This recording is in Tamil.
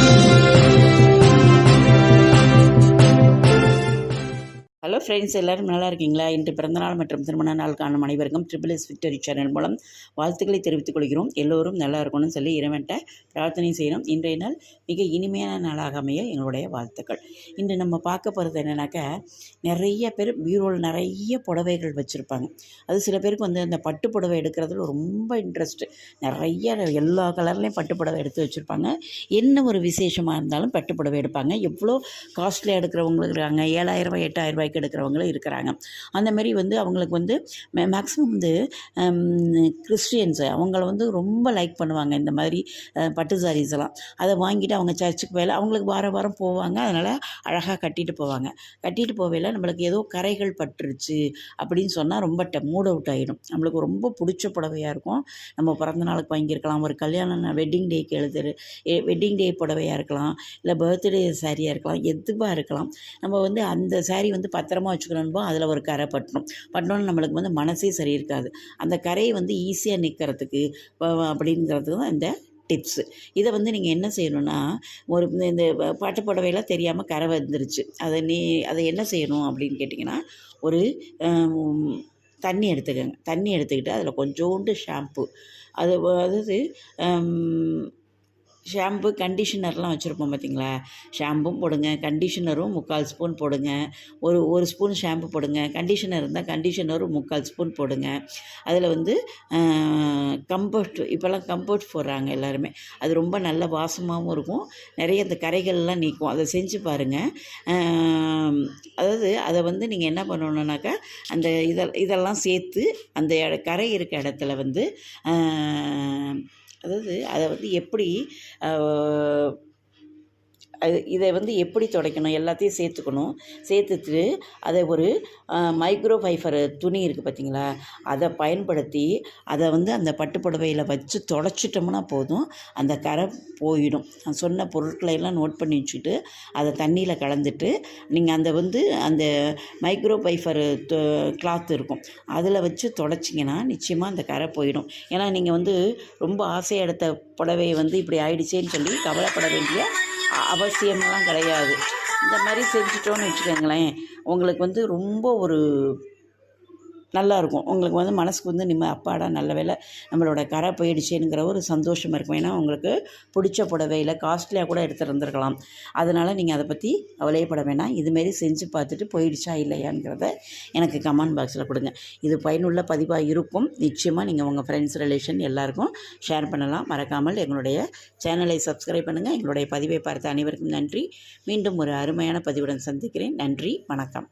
Thank you. ஹலோ ஃப்ரெண்ட்ஸ் எல்லோரும் நல்லா இருக்கீங்களா? இன்று பிறந்தநாள் மற்றும் திருமண நாள் காணும் அனைவருக்கும் ட்ரிபிள் எஸ் விக்டரி சேனல் மூலம் வாழ்த்துக்களை தெரிவித்துக் கொள்கிறோம். எல்லோரும் நல்லா இருக்கணும்னு சொல்லி இறைவன்ட்ட பிரார்த்தனை செய்கிறோம். இன்றைய நாள் மிக இனிமையான நாளாக அமைய எங்களுடைய வாழ்த்துக்கள். இன்று நம்ம பார்க்க போகிறது என்னென்னாக்கா நிறைய பேர் பீரோல் நிறைய புடவைகள் வச்சுருப்பாங்க. அது சில பேருக்கு வந்து அந்த பட்டு புடவை எடுக்கிறதுல ரொம்ப இன்ட்ரெஸ்ட்டு நிறைய எல்லா கலர்லேயும் பட்டு புடவை எடுத்து வச்சுருப்பாங்க. என்ன ஒரு விசேஷமாக இருந்தாலும் பட்டு புடவை எடுப்பாங்க. எவ்வளோ காஸ்ட்லியாக எடுக்கிறவங்களுக்கு இருக்காங்க ஏழாயிரம் ரூபாய் எட்டாயிரம் ரூபாய்க்கு எடுக்கிறவங்களும் இருக்கிறாங்க அந்தமாரி வந்து அவங்களுக்கு வந்து மேக்ஸிமம் வந்து கிறிஸ்டியன்ஸு அவங்கள வந்து ரொம்ப லைக் பண்ணுவாங்க. இந்த மாதிரி பட்டு சாரீஸ் எல்லாம். அதை வாங்கிட்டு அவங்க சர்ச்சுக்கு போயில அவங்களுக்கு வாரம் வாரம் போவாங்க. அதனால் அழகாக கட்டிட்டு போவாங்க. கட்டிட்டு போவையில் நம்மளுக்கு ஏதோ கரைகள் பட்டுருச்சு அப்படின்னு சொன்னால் ரொம்ப ட மூட் அவுட் ஆகிடும் நம்மளுக்கு ரொம்ப பிடிச்ச புடவையாக இருக்கும். நம்ம பிறந்த நாளுக்கு வாங்கியிருக்கலாம். ஒரு கல்யாணம் வெட்டிங் டேக்கு எழுதுற வெட்டிங் டே புடவையாக இருக்கலாம். இல்லை பர்த்டே சாரியாக இருக்கலாம். எதுவாக இருக்கலாம். நம்ம வந்து அந்த சாரீ வந்து பத்திரமா வச்சுக்கணும்போ அதில் ஒரு கரை பட்டணும் பட்டணும்னு நம்மளுக்கு வந்து மனசே சரி இருக்காது அந்த கரையை வந்து ஈஸியாக நிற்கிறதுக்கு அப்படிங்கிறதுக்கு தான் இந்த டிப்ஸு இதை வந்து நீங்கள் என்ன செய்யணும்னா ஒரு இந்த- இந்த பாட்டு புடவையெல்லாம் தெரியாமல் கரை வந்துருச்சு. அதை நீ அதை என்ன செய்யணும் அப்படின்னு கேட்டிங்கன்னா ஒரு தண்ணி எடுத்துக்கோங்க. தண்ணி எடுத்துக்கிட்டு அதில் கொஞ்சோண்டு ஷாம்பு அது அதாவது ஷாம்பு கண்டிஷனர்லாம் வச்சுருப்போம் பார்த்தீங்களா ஷாம்பும் போடுங்க கண்டிஷனரும் முக்கால் ஸ்பூன் போடுங்க. ஒரு ஒரு ஸ்பூன் ஷாம்பு போடுங்க. கண்டிஷனர் இருந்தால் கண்டிஷனரும் முக்கால் ஸ்பூன் போடுங்க. அதில் வந்து கம்போஸ்ட் இப்போல்லாம் கம்போஸ்ட் போடுறாங்க எல்லாருமே. அது ரொம்ப நல்ல வாசமாகவும் இருக்கும். நிறைய இந்த கரைகள்லாம் நீக்கும். அதை செஞ்சு பாருங்கள் அதாவது அதை வந்து நீங்கள் என்ன பண்ணணுன்னாக்கா அந்த இத இதெல்லாம் சேர்த்து அந்த இட- கரை இருக்க இடத்துல வந்து அதாவது அதை வந்து எப்படி இதை வந்து எப்படி துடைக்கணும்? எல்லாத்தையும் சேர்த்துக்கணும். சேர்த்துட்டு அதை ஒரு மைக்ரோ ஃபைபர் துணி இருக்குது பார்த்தீங்களா அதை பயன்படுத்தி அதை வந்து அந்த பட்டு புடவையில் வச்சு தொடச்சிட்டோம்னா போதும். அந்த கரை போயிடும். நான் சொன்ன பொருட்களை எல்லாம் நோட் பண்ணி வச்சுட்டு அதை தண்ணியில் கலந்துட்டு நீங்கள் அந்த வந்து அந்த மைக்ரோ ஃபைபர் கிளாத் இருக்கும். அதில் வச்சு தொடச்சிங்கன்னா நிச்சயமாக அந்த கரை போயிடும். ஏன்னா நீங்கள் வந்து ரொம்ப ஆசையாக எடுத்த புடவை வந்து இப்படி ஆயிடுச்சேன்னு சொல்லி கவலைப்பட வேண்டிய அவசியமெல்லாம் கிடையாது. இந்த மாதிரி செஞ்சிட்டோன்னு வச்சுக்கோங்களேன் உங்களுக்கு வந்து ரொம்ப ஒரு நல்லாயிருக்கும். உங்களுக்கு வந்து மனசுக்கு வந்து நிம்ம அப்பாடா நல்ல வேலை நம்மளோட கரை போயிடுச்சேங்கிற ஒரு சந்தோஷம் இருக்கும். ஏன்னா உங்களுக்கு பிடிச்ச புடவையில் காஸ்ட்லியாக கூட எடுத்துருந்துருக்கலாம் அதனால் நீங்கள் அதை பற்றி கவலையப்பட வேணாம். இதுமாரி செஞ்சு பார்த்துட்டு போயிடுச்சா இல்லையாங்கிறத எனக்கு கமெண்ட் பாக்ஸில் கொடுங்க. இது பயனுள்ள பதிவாக இருக்கும். நிச்சயமாக நீங்கள் உங்கள் ஃப்ரெண்ட்ஸ் ரிலேஷன் எல்லாருக்கும் ஷேர் பண்ணலாம். மறக்காமல் எங்களுடைய சேனலை சப்ஸ்கிரைப் பண்ணுங்கள் எங்களுடைய பதிவை பார்த்த அனைவருக்கும் நன்றி. மீண்டும் ஒரு அருமையான பதிவுடன் சந்திக்கிறேன். நன்றி. வணக்கம்.